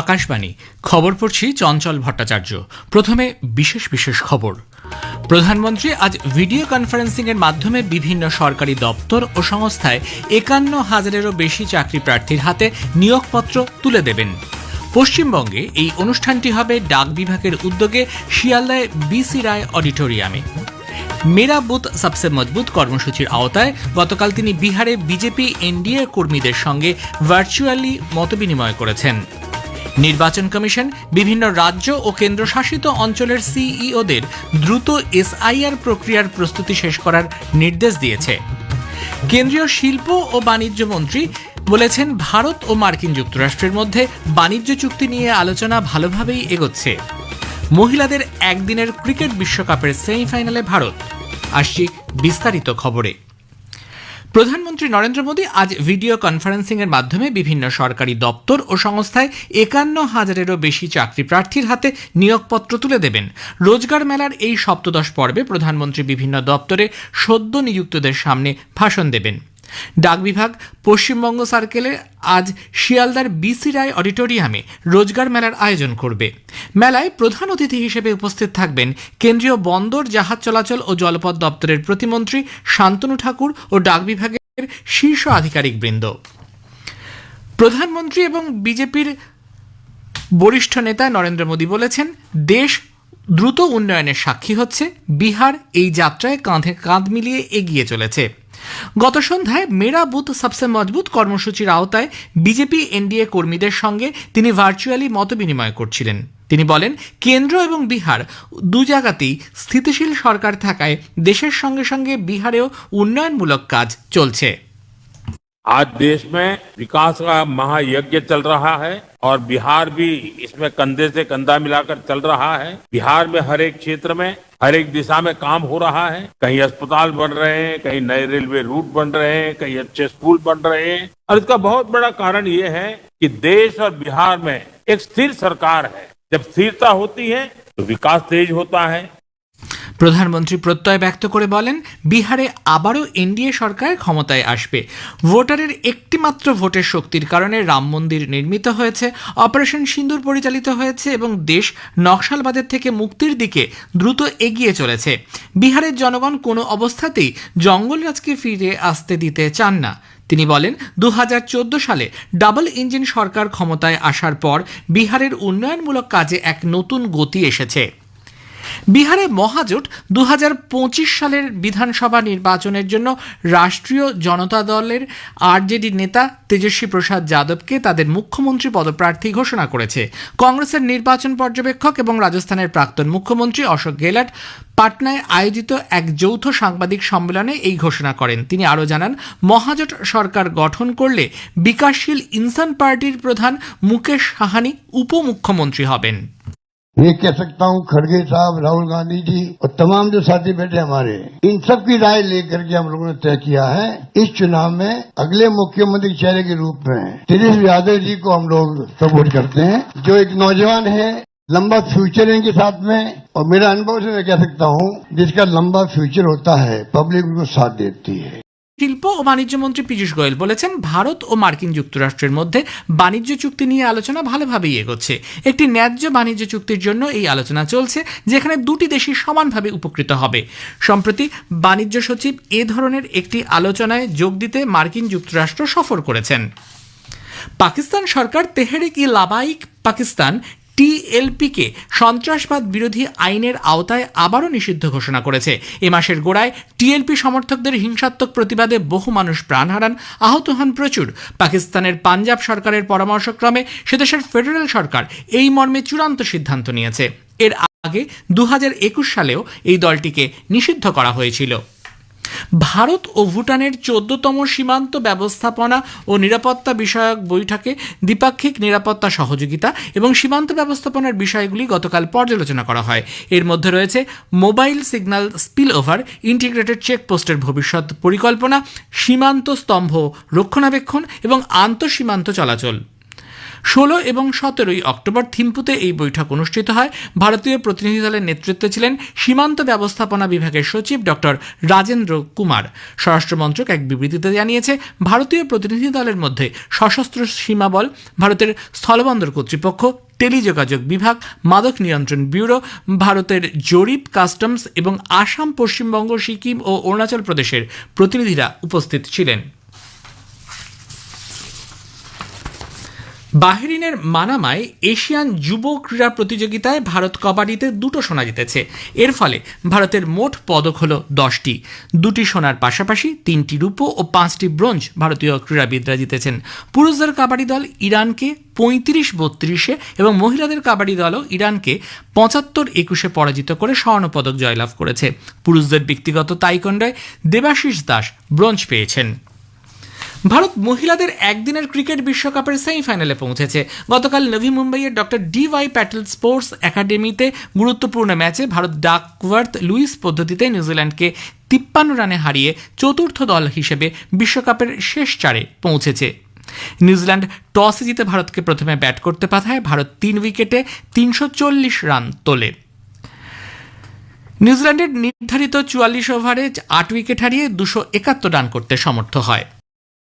আকাশবাণী। খবর পড়ছি চঞ্চল ভট্টাচার্য। প্রথমে বিশেষ বিশেষ খবর। প্রধানমন্ত্রী আজ ভিডিও কনফারেন্সিং এর মাধ্যমে বিভিন্ন সরকারি দপ্তর ও সংস্থায় একান্ন হাজারেরও বেশি চাকরি প্রার্থীর হাতে নিয়োগপত্র তুলে দেবেন। পশ্চিমবঙ্গে এই অনুষ্ঠানটি হবে ডাক বিভাগের উদ্যোগে শিয়ালদায় বিসি রায় অডিটোরিয়ামে। মেরা বুথ সবসে মজবুত কর্মসূচির আওতায় গতকাল তিনি বিহারে বিজেপি, এনডিএ কর্মীদের সঙ্গে ভার্চুয়ালি মতবিনিময় করেছেন। নির্বাচন কমিশন বিভিন্ন রাজ্য ও কেন্দ্রশাসিত অঞ্চলের সিইওদের দ্রুত এসআইআর প্রক্রিয়ার প্রস্তুতি শেষ করার নির্দেশ দিয়েছে। কেন্দ্রীয় শিল্প ও বাণিজ্য মন্ত্রী বলেছেন, ভারত ও মার্কিন যুক্তরাষ্ট্রের মধ্যে বাণিজ্য চুক্তি নিয়ে আলোচনা ভালোভাবেই এগোচ্ছে। মহিলাদের একদিনের ক্রিকেট বিশ্বকাপের সেমিফাইনালে ভারত। আসছি বিস্তারিত খবরে। প্রধানমন্ত্রী নরেন্দ্র মোদী আজ ভিডিও কনফারেন্সিং এর মাধ্যমে বিভিন্ন সরকারি দপ্তর ও সংস্থায় একান্ন হাজারেরও বেশি চাকরি প্রার্থীর হাতে নিয়োগপত্র তুলে দেবেন। রোজগার মেলার এই সপ্তদশ পর্বে প্রধানমন্ত্রী বিভিন্ন দপ্তরে সদ্য নিযুক্তদের সামনে ভাষণ দেবেন। ডাক বিভাগ, পশ্চিমবঙ্গ সার্কেলে আজ শিয়ালদার বিসি রায় অডিটোরিয়ামে রোজগার মেলার আয়োজন করবে। মেলায় প্রধান অতিথি হিসেবে উপস্থিত থাকবেন কেন্দ্রীয় বন্দর, জাহাজ চলাচল ও জলপথ দপ্তরের প্রতিমন্ত্রী শান্তনু ঠাকুর ও ডাক বিভাগের শীর্ষ আধিকারিক বৃন্দ প্রধানমন্ত্রী এবং বিজেপির বরিষ্ঠ নেতা নরেন্দ্র মোদী বলেছেন, দেশ দ্রুত উন্নয়নের সাক্ষী হচ্ছে। বিহার এই যাত্রায় কাঁধে কাঁধ মিলিয়ে এগিয়ে চলেছে। গত সন্ধ্যায় মেরা বুথ সবসে মজবুত কর্মসূচির আওতায় বিজেপি, এনডিএ কর্মীদের সঙ্গে তিনি ভার্চুয়ালি মতবিনিময় করছিলেন। তিনি বলেন, কেন্দ্র এবং বিহার দু জায়গাতেই স্থিতিশীল সরকার থাকায় দেশের সঙ্গে সঙ্গে বিহারেও উন্নয়নমূলক কাজ চলছে। आज देश में विकास का महायज्ञ चल रहा है और बिहार भी इसमें कंधे से कंधा मिलाकर चल रहा है। बिहार में हर एक क्षेत्र में, हर एक दिशा में काम हो रहा है। कहीं अस्पताल बन रहे हैं, कहीं नए रेलवे रूट बन रहे हैं, कहीं अच्छे स्कूल बन रहे हैं। और इसका बहुत बड़ा कारण ये है कि देश और बिहार में एक स्थिर सरकार है। जब स्थिरता होती है तो विकास तेज होता है। প্রধানমন্ত্রী প্রত্যয় ব্যক্ত করে বলেন, বিহারে আবারও এনডিএ সরকার ক্ষমতায় আসবে। ভোটারের একটিমাত্র ভোটের শক্তির কারণে রাম মন্দির নির্মিত হয়েছে, অপারেশন সিন্দুর পরিচালিত হয়েছে এবং দেশ নকশালবাদের থেকে মুক্তির দিকে দ্রুত এগিয়ে চলেছে। বিহারের জনগণ কোনো অবস্থাতেই জঙ্গলরাজকে ফিরে আসতে দিতে চান না। তিনি বলেন দু হাজার চোদ্দ সালে ডাবল ইঞ্জিন সরকার ক্ষমতায় আসার পর বিহারের উন্নয়নমূলক কাজে এক নতুন গতি এসেছে। বিহারে মহাজোট দু হাজার পঁচিশ সালের বিধানসভা নির্বাচনের জন্য রাষ্ট্রীয় জনতা দলের আরজেডি নেতা তেজস্বী প্রসাদ যাদবকে তাদের মুখ্যমন্ত্রী পদপ্রার্থী ঘোষণা করেছে। কংগ্রেসের নির্বাচন পর্যবেক্ষক এবং রাজস্থানের প্রাক্তন মুখ্যমন্ত্রী অশোক গেহলট পাটনায় আয়োজিত এক যৌথ সাংবাদিক সম্মেলনে এই ঘোষণা করেন। তিনি আরও জানান, মহাজোট সরকার গঠন করলে বিকাশশীল ইনসান পার্টির প্রধান মুকেশ সাহানি উপমুখ্যমন্ত্রী হবেন। ये कह सकता हूँ, खड़गे साहब, राहुल गांधी जी और तमाम जो साथी बैठे हमारे, इन सब की राय लेकर के हम लोगों ने तय किया है, इस चुनाव में अगले मुख्यमंत्री चेहरे के रूप में तेजस्वी यादव जी को हम लोग सपोर्ट करते हैं, जो एक नौजवान है, लंबा फ्यूचर इनके साथ में, और मेरा अनुभव से मैं कह सकता हूँ, जिसका लंबा फ्यूचर होता है, पब्लिक उनको साथ देती है। শিল্প ও বাণিজ্য মন্ত্রী পীযূষ গোয়েল বলেছেন, ভারত ও মার্কিন যুক্তরাষ্ট্রের মধ্যে বাণিজ্য চুক্তি নিয়ে আলোচনা ভালোভাবেই এগোচ্ছে। একটি ন্যায্য বাণিজ্য চুক্তির জন্য এই আলোচনা চলছে, যেখানে দুটি দেশই সমানভাবে উপকৃত হবে। সম্প্রতি বাণিজ্য সচিব এ ধরনের একটি আলোচনায় যোগ দিতে মার্কিন যুক্তরাষ্ট্র সফর করেছেন। পাকিস্তান সরকার তেহরিক ই লাবাইক পাকিস্তান টিএলপিকে সন্ত্রাসবাদ বিরোধী আইনের আওতায় আবারও নিষিদ্ধ ঘোষণা করেছে। এ মাসের গোড়ায় টিএলপি সমর্থকদের হিংসাত্মক প্রতিবাদে বহু মানুষ প্রাণ হারান। আহত হন প্রচুর। পাকিস্তানের পাঞ্জাব সরকারের পরামর্শক্রমে সেদেশের ফেডারেল সরকার এই মর্মে চূড়ান্ত সিদ্ধান্ত নিয়েছে। এর আগে দু হাজার একুশ সালেও এই দলটিকে নিষিদ্ধ করা হয়েছিল। ভারত ও ভুটানের চোদ্দতম সীমান্ত ব্যবস্থাপনা ও নিরাপত্তা বিষয়ক বৈঠকে দ্বিপাক্ষিক নিরাপত্তা সহযোগিতা এবং সীমান্ত ব্যবস্থাপনার বিষয়গুলি গতকাল পর্যালোচনা করা হয়। এর মধ্যে রয়েছে mobile signal spill over integrated চেকপোস্টের ভবিষ্যৎ পরিকল্পনা, সীমান্ত স্তম্ভ রক্ষণাবেক্ষণ এবং আন্তঃসীমান্ত চলাচল। ষোলো এবং সতেরোই অক্টোবর থিম্পুতে এই বৈঠক অনুষ্ঠিত হয়। ভারতীয় প্রতিনিধি দলের নেতৃত্বে ছিলেন সীমান্ত ব্যবস্থাপনা বিভাগের সচিব ডক্টর রাজেন্দ্র কুমার। স্বরাষ্ট্রমন্ত্রক এক বিবৃতিতে জানিয়েছে, ভারতীয় প্রতিনিধি দলের মধ্যে সশস্ত্র সীমাবল ভারতের স্থলবন্দর কর্তৃপক্ষ, টেলিযোগাযোগ বিভাগ, মাদক নিয়ন্ত্রণ ব্যুরো, ভারতের জরিপ, কাস্টমস এবং আসাম পশ্চিমবঙ্গ, সিকিম ও অরুণাচল প্রদেশের প্রতিনিধিরা উপস্থিত ছিলেন। বাহরিনের মানামায় এশিয়ান যুব ক্রীড়া প্রতিযোগিতায় ভারত কবাডিতে দুটো সোনা জিতেছে। এর ফলে ভারতের মোট পদক হল দশটি। দুটি সোনার পাশাপাশি তিনটি রূপো ও পাঁচটি ব্রোঞ্জ ভারতীয় ক্রীড়াবিদরা জিতেছেন। পুরুষদের কাবাডি দল ইরানকে পঁয়ত্রিশ বত্রিশে এবং মহিলাদের কাবাডি দলও ইরানকে পঁচাত্তর একুশে পরাজিত করে স্বর্ণপদক জয়লাভ করেছে। পুরুষদের ব্যক্তিগত তাইকন্ডায় দেবাশিস দাস ব্রোঞ্জ পেয়েছেন। ভারত মহিলাদের একদিনের ক্রিকেট বিশ্বকাপের সেমিফাইনালে পৌঁছেছে। গতকাল নভি মুম্বাইয়ের doctor D Y Patel sports একাডেমিতে গুরুত্বপূর্ণ ম্যাচে ভারত ডাকওয়ার্থ লুইস পদ্ধতিতে নিউজিল্যান্ডকে তিপ্পান্ন রানে হারিয়ে চতুর্থ দল হিসেবে বিশ্বকাপের শেষ চারে পৌঁছেছে। নিউজিল্যান্ড টসে জিতে ভারতকে প্রথমে ব্যাট করতে পাঠায়। ভারত তিন উইকেটে তিনশো চল্লিশ রান তোলে। নিউজিল্যান্ডের নির্ধারিত চুয়াল্লিশ ওভারে আট উইকেট হারিয়ে দুশো একাত্তর রান করতে সমর্থ হয়।